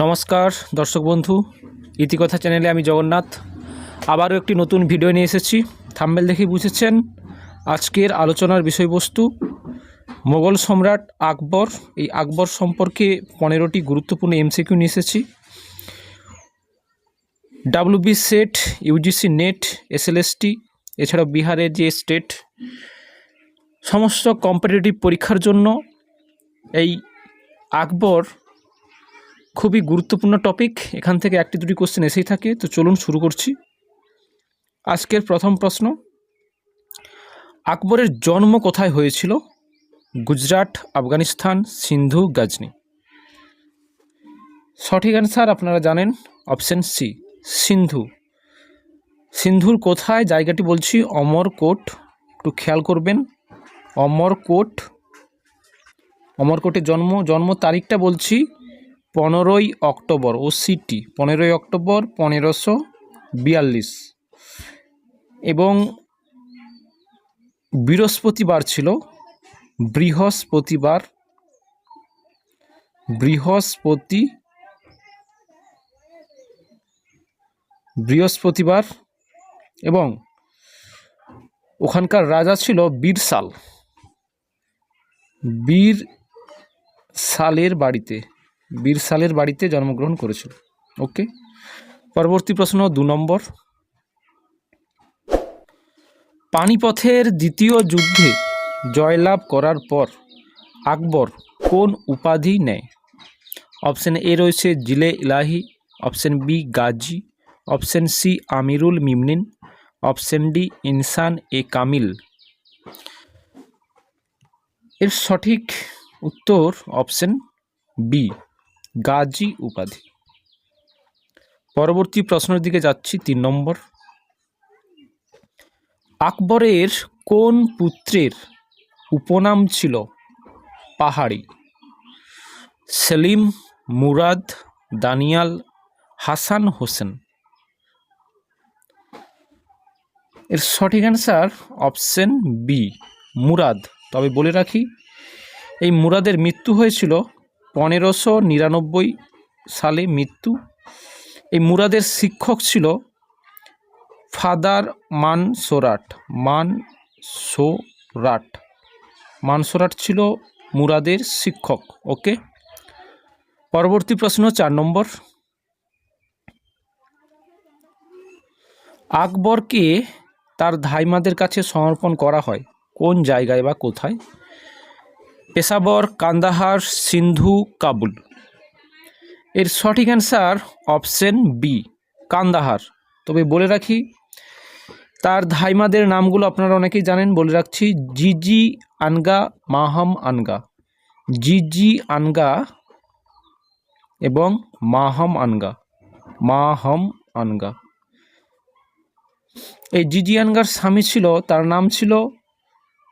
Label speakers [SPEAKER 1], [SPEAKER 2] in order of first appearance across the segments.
[SPEAKER 1] নমস্কার, দর্শক বন্ধু। ইতিকথা চ্যানেলে আমি জগন্নাথ। আবারও একটি নতুন ভিডিও নিয়ে এসেছি। থাম্বেল দেখে বুঝেছেন আজকের আলোচনার বিষয়বস্তু। মোগল সম্রাট আকবর, এই আকবর সম্পর্কে পনেরোটি গুরুত্বপূর্ণ এমসিকিউ নিয়ে এসেছি। WB SET UGC NET SLST এছাড়াও বিহারের যে স্টেট, সমস্ত কম্পিটিটিভ পরীক্ষার জন্য এই আকবর খুবই গুরুত্বপূর্ণ টপিক এখান থেকে একটি দুটি কোশ্চেন এসেই থাকে। তো চলুন শুরু করছি। আজকের প্রথম প্রশ্ন, আকবরের জন্ম কোথায় হয়েছিল? গুজরাট, আফগানিস্তান, সিন্ধু, গাজনি। সঠিক অ্যান্সার আপনারা জানেন অপশন সি সিন্ধু। সিন্ধুর কোথায়? জায়গাটি বলছি অমরকোট। একটু খেয়াল করবেন, অমরকোট। অমরকোটের জন্ম জন্ম তারিখটা বলছি পনেরোই অক্টোবর, ও সিটি, পনেরোই অক্টোবর পনেরোশো বিয়াল্লিশ। এবং বৃহস্পতিবার ছিল, বৃহস্পতিবার, বৃহস্পতি, বৃহস্পতিবার এবং ওখানকার রাজা ছিল বীরসাল বীর সালের বাড়িতে। বীর সালের বাড়িতে জন্মগ্রহণ করেছিল। ওকে পরবর্তী প্রশ্ন দু নম্বর। পানিপথের দ্বিতীয় যুদ্ধে জয়লাভ করার পর আকবর কোন উপাধি নেয়? অপশন এ রয়েছে জিলে ইলাহি, অপশন বি গাজী, অপশন সি আমিরুল মিমনিন, অপশন ডি ইনসান এ কামিল। এর সঠিক উত্তর অপশন বি। গাজী উপাধি। পরবর্তী প্রশ্নের দিকে যাচ্ছি, তিন নম্বর। আকবরের কোন পুত্রের উপনাম ছিল পাহাড়ি? সেলিম, মুরাদ, দানিয়াল, হাসান, হোসেন। এর সঠিক অ্যান্সার অপশন বি, মুরাদ। তবে বলে রাখি, এই মুরাদের মৃত্যু হয়েছিল পনেরোশো নিরানব্বই সালে মৃত্যু। এই মুরাদের শিক্ষক ছিল ফাদার মানসোরাট। মানসোরাট। মানসোরাট ছিল মুরাদের শিক্ষক। ওকে? পরবর্তী প্রশ্ন চার নম্বর। আকবরকে তার ধাইমাদের কাছে সমর্পণ করা হয়। কোন জায়গায় বা কোথায়? পেশাবর, কান্দাহার, সিন্ধু, কাবুল। এর সঠিক অ্যান্সার অপশন বি কান্দাহার। তবে বলে রাখি, তার ধাইমাদের নামগুলো আপনারা অনেকেই জানেন, বলে রাখছি, জিজি আনগা, মাহাম আনগা। জিজি আনগা এবং মাহাম আনগা। মাহাম আনগা। এই জিজি আনগার স্বামী ছিল, তার নাম ছিল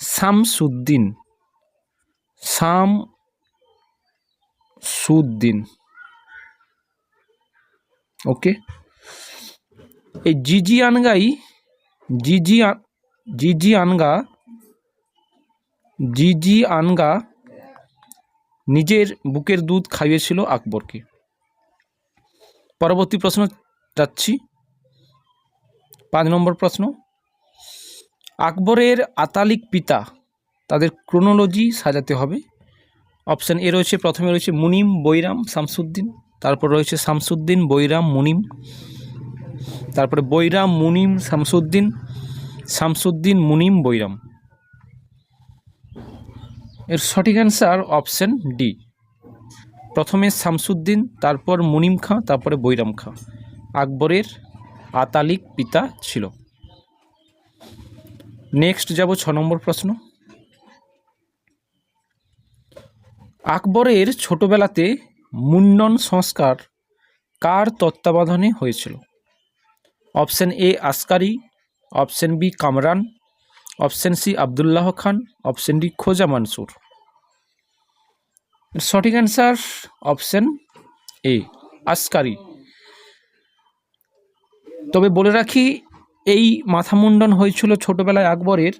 [SPEAKER 1] শামসুদ্দিন। শাম সুদ্দিন। ওকে এই জিজি আনগাই, জিজি জিজি আনগা জিজি আনগা নিজের বুকের দুধ খাইয়েছিল আকবরকে। পরবর্তী প্রশ্ন যাচ্ছি। পাঁচ নম্বর প্রশ্ন। আকবরের আতালিক পিতা তাদের ক্রোনোলজি সাজাতে হবে। অপশান এ রয়েছে, প্রথমে রয়েছে মুনিম, বৈরাম, শামসুদ্দিন। তারপর রয়েছে শামসুদ্দিন, বৈরাম, মুনিম। তারপরে বৈরাম, মুনিম, শামসুদ্দিন শামসুদ্দিন, মুনিম, বৈরাম। এর সঠিক অ্যান্সার অপশান ডি প্রথমে শামসুদ্দিন, তারপর মুনিম খাঁ, তারপরে বৈরাম খাঁ। আকবরের আতালিক পিতা ছিল। নেক্সট যাব ছ নম্বর প্রশ্ন। আকবরের ছোটবেলাতে মুন্ডন সংস্কার কার তত্ত্বাবধানে হয়েছিল? Option A Askari, option B Kamran, option C Abdullah Khan, option D Khwaja Mansur. সঠিক অ্যান্সার অপশন এ, আসকারি। তবে বলে রাখি, এই মাথা মুন্ডন হয়েছিল ছোটবেলায় আকবরের।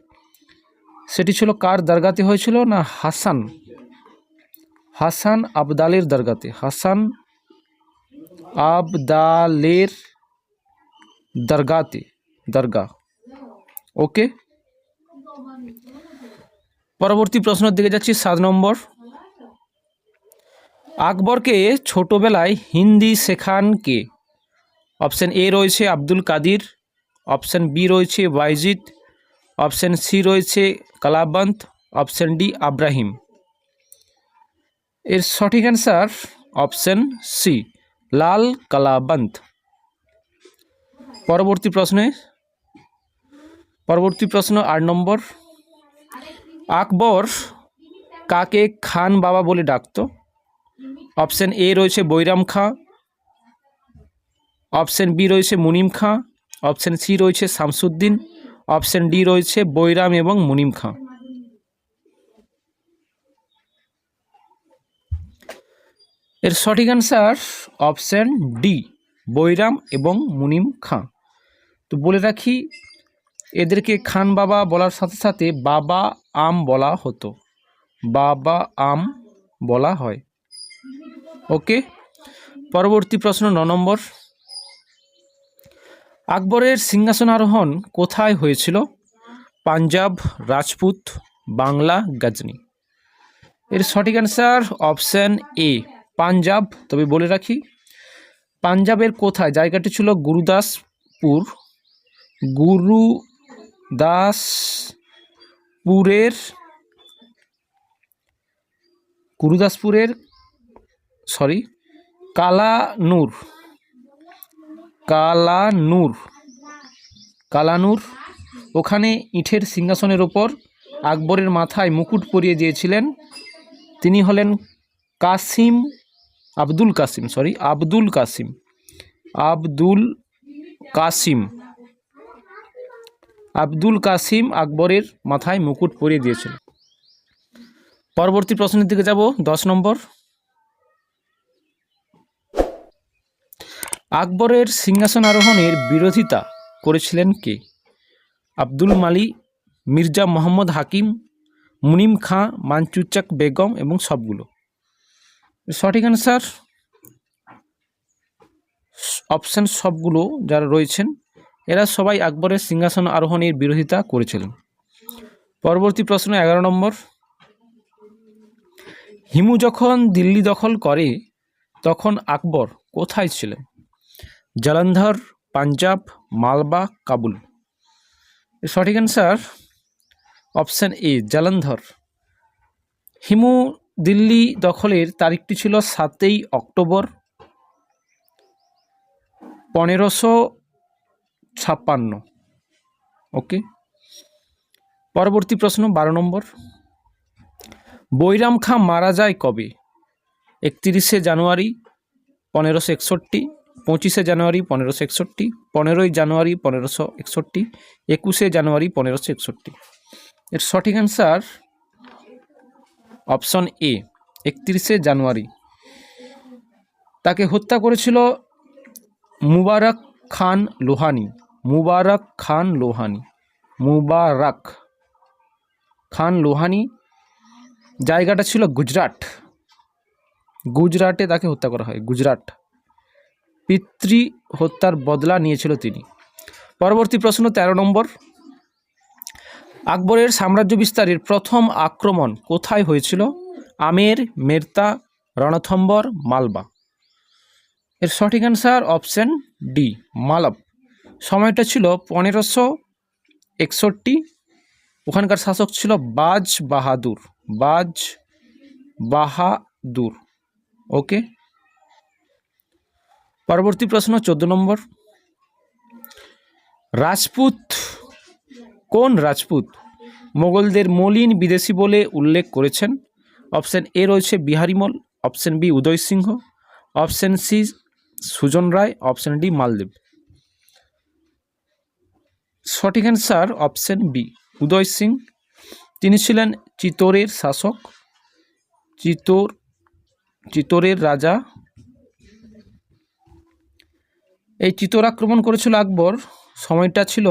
[SPEAKER 1] সেটি ছিল কার দরগাতে হয়েছিল না হাসান? হাসান আবদালের দরগাতে, হাসান আবদালের দরগাতে দরগা ওকে পরবর্তী প্রশ্নের দিকে যাচ্ছি, সাত নম্বর। আকবরকে ছোটবেলায় হিন্দি শেখান কে? অপশন এ রয়েছে আব্দুল কাদির, অপশন বি রয়েছে ওয়াইজিদ, অপশন সি রয়েছে কালাবন্ত অপশন ডি আব্রাহিম। এর সঠিক answer option C Lal Kalavant পরবর্তী প্রশ্নে, পরবর্তী প্রশ্ন আট নম্বর। আকবর কাকে খান বাবা বলে ডাকতো? অপশন এ রয়েছে বৈরাম খাঁ। অপশন বি রয়েছে মুনিম খাঁ। অপশন সি রয়েছে শামসুদ্দিন। অপশন ডি রয়েছে বৈরাম এবং মুনিম খাঁ। এর সঠিক অ্যান্সার অপশান ডি বৈরাম এবং মুনিম খাঁ তো বলে রাখি, এদেরকে খান বাবা বলার সাথে সাথে বাবা আম বলা হতো। বাবা আম বলা হয়। ওকে, পরবর্তী প্রশ্ন ন নম্বর। আকবরের সিংহাসন আরোহণ কোথায় হয়েছিল? পাঞ্জাব, রাজপুত, বাংলা, গজনি। এর সঠিক অ্যান্সার অপশান এ পাঞ্জাব, তবে বলে রাখি, পাঞ্জাবের কোথায়? জায়গাটি ছিল গুরুদাসপুর, গুরুদাসপুরের গুরুদাসপুরের সরি কালানুর কালানুর কালানুর। ওখানে ইটের সিংহাসনের ওপর আকবরের মাথায় মুকুট পরিয়ে দিয়েছিলেন। তিনি হলেন কাসিম আব্দুল কাসিম সরি আব্দুল কাসিম আব্দুল কাসিম আব্দুল কাসিম আকবরের মাথায় মুকুট পরিয়ে দিয়েছিল। পরবর্তী প্রশ্নের দিকে যাব, দশ নম্বর। আকবরের সিংহাসন আরোহণের বিরোধিতা করেছিলেন কে? আব্দুল মালি, মির্জা মোহাম্মদ হাকিম, মুনিম খাঁ মানচুচাক বেগম এবং সবগুলো। সঠিক অ্যান্সার অপশান সবগুলো যারা রয়েছেন, এরা সবাই আকবরের সিংহাসন আরোহণের বিরোধিতা করেছিলেন। পরবর্তী প্রশ্ন এগারো নম্বর। হিমু যখন দিল্লি দখল করে, তখন আকবর কোথায় ছিলেন? জলন্ধর, পাঞ্জাব, মালবা, কাবুল। সঠিক answer option A Jalandhar. Hemu Delhi দখলের তারিখটি ছিল সাতই অক্টোবর পনেরোশো ছাপ্পান্ন। ওকে? পরবর্তী প্রশ্ন, বারো নম্বর। বৈরাম খাঁ মারা যায় কবে? একত্রিশে জানুয়ারি পনেরোশো একষট্টি, পঁচিশে জানুয়ারি পনেরোশো একষট্টি, পনেরোই জানুয়ারি পনেরোশো একষট্টি, একুশে জানুয়ারি পনেরোশো একষট্টি। এর সঠিক অ্যান্সার অপশন এ, একত্রিশে জানুয়ারি। তাকে হত্যা করেছিল মুবারক খান লোহানি, মুবারক খান লোহানি, মুবারক খান লোহানি, জায়গাটা ছিল গুজরাট। গুজরাটে তাকে হত্যা করা হয়, গুজরাট। পিতৃ হত্যার বদলা নিয়েছিল তিনি। পরবর্তী প্রশ্ন, তেরো নম্বর। আকবরের সাম্রাজ্য বিস্তারের প্রথম আক্রমণ কোথায় হয়েছিল? আমের, মেরতা, রণথম্বর, মালবা। এর সঠিক অ্যান্সার অপশন ডি মালব। সময়টা ছিল পনেরোশো একষট্টি। ওখানকার শাসক ছিল বাজ বাহাদুর বাজ বাহাদুর। ওকে? পরবর্তী প্রশ্ন, চোদ্দ নম্বর। রাজপুত কোন রাজপুত মোগলদের মলিন বিদেশি বলে উল্লেখ করেছেন? অপশান এ রয়েছে Biharimal option B Uday Singh, option C Sujan Rai, option D Maldev সঠিক answer option B Uday Singh. তিনি ছিলেন চিতোরের শাসক, চিতোর, চিতোরের রাজা। এই চিতোর আক্রমণ করেছিল আকবর। সময়টা ছিল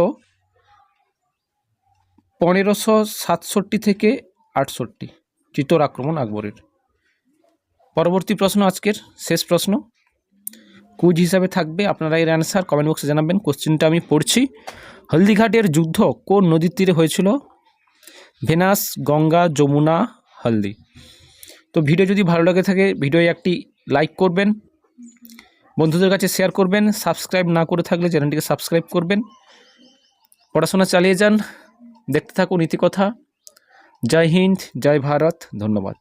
[SPEAKER 1] পনেরোশো সাতষট্টি থেকে আটষট্টি। চিতোর আক্রমণ আকবরের। পরবর্তী প্রশ্ন আজকের। শেষ প্রশ্ন। কুজ হিসাবে থাকবে। আপনারা এর অ্যান্সার কমেন্ট বক্সে জানাবেন। কোশ্চেনটা আমি পড়ছি। হলদিঘাটের যুদ্ধ কোন নদীর তীরে হয়েছিল? ভেনাস, গঙ্গা, যমুনা, হলদি। তো ভিডিও যদি ভালো লাগে থাকে ভিডিও একটি লাইক করবেন। বন্ধুদের কাছে শেয়ার করবেন। সাবস্ক্রাইব না করে থাকলে চ্যানেলটিকে সাবস্ক্রাইব করবেন। পড়াশোনা চালিয়ে যান। দেখতে থাকুন ইতিকথা। জয় হিন্দ জয় ভারত ধন্যবাদ।